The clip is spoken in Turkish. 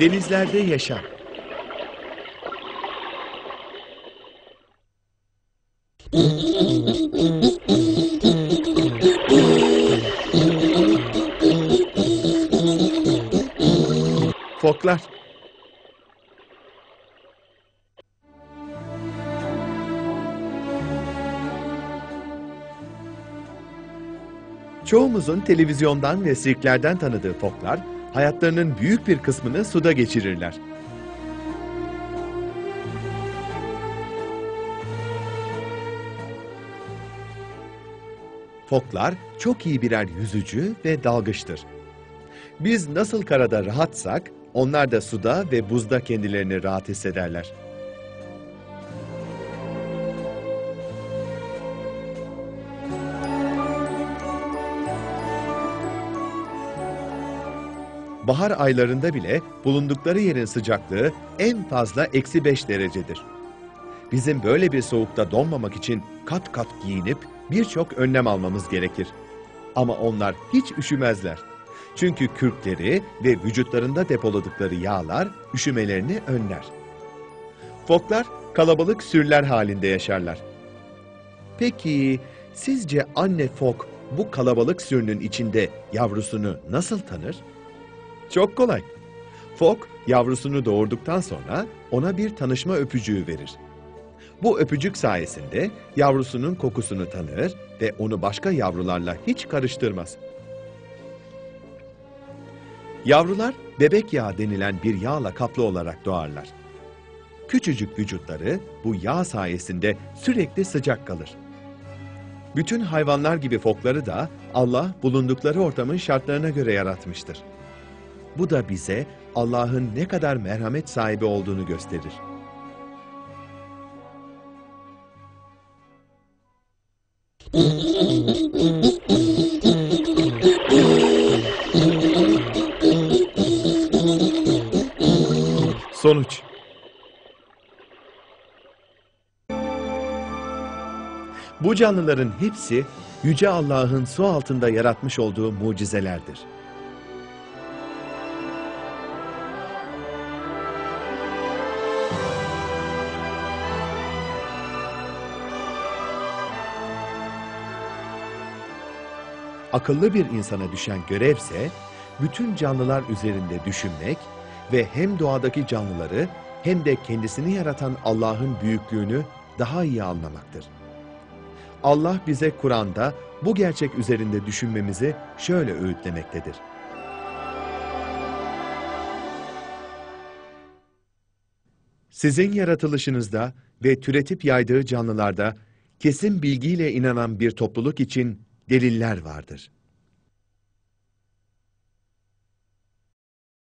Denizlerde yaşam. Foklar. Çoğumuzun televizyondan ve sirklerden tanıdığı foklar, hayatlarının büyük bir kısmını suda geçirirler. Foklar çok iyi birer yüzücü ve dalgıçtır. Biz nasıl karada rahatsak, onlar da suda ve buzda kendilerini rahat hissederler. Bahar aylarında bile bulundukları yerin sıcaklığı en fazla eksi 5 derecedir. Bizim böyle bir soğukta donmamak için kat kat giyinip birçok önlem almamız gerekir. Ama onlar hiç üşümezler. Çünkü kürkleri ve vücutlarında depoladıkları yağlar üşümelerini önler. Foklar kalabalık sürüler halinde yaşarlar. Peki sizce anne fok bu kalabalık sürünün içinde yavrusunu nasıl tanır? Çok kolay. Fok yavrusunu doğurduktan sonra ona bir tanışma öpücüğü verir. Bu öpücük sayesinde yavrusunun kokusunu tanır ve onu başka yavrularla hiç karıştırmaz. Yavrular bebek yağı denilen bir yağla kaplı olarak doğarlar. Küçücük vücutları bu yağ sayesinde sürekli sıcak kalır. Bütün hayvanlar gibi fokları da Allah bulundukları ortamın şartlarına göre yaratmıştır. Bu da bize Allah'ın ne kadar merhamet sahibi olduğunu gösterir. Sonuç Bu canlıların hepsi Yüce Allah'ın su altında yaratmış olduğu mucizelerdir. Akıllı bir insana düşen görevse, bütün canlılar üzerinde düşünmek ve hem doğadaki canlıları hem de kendisini yaratan Allah'ın büyüklüğünü daha iyi anlamaktır. Allah bize Kur'an'da bu gerçek üzerinde düşünmemizi şöyle öğütlemektedir. Sizin yaratılışınızda ve türetip yaydığı canlılarda kesin bilgiyle inanan bir topluluk için deliller vardır.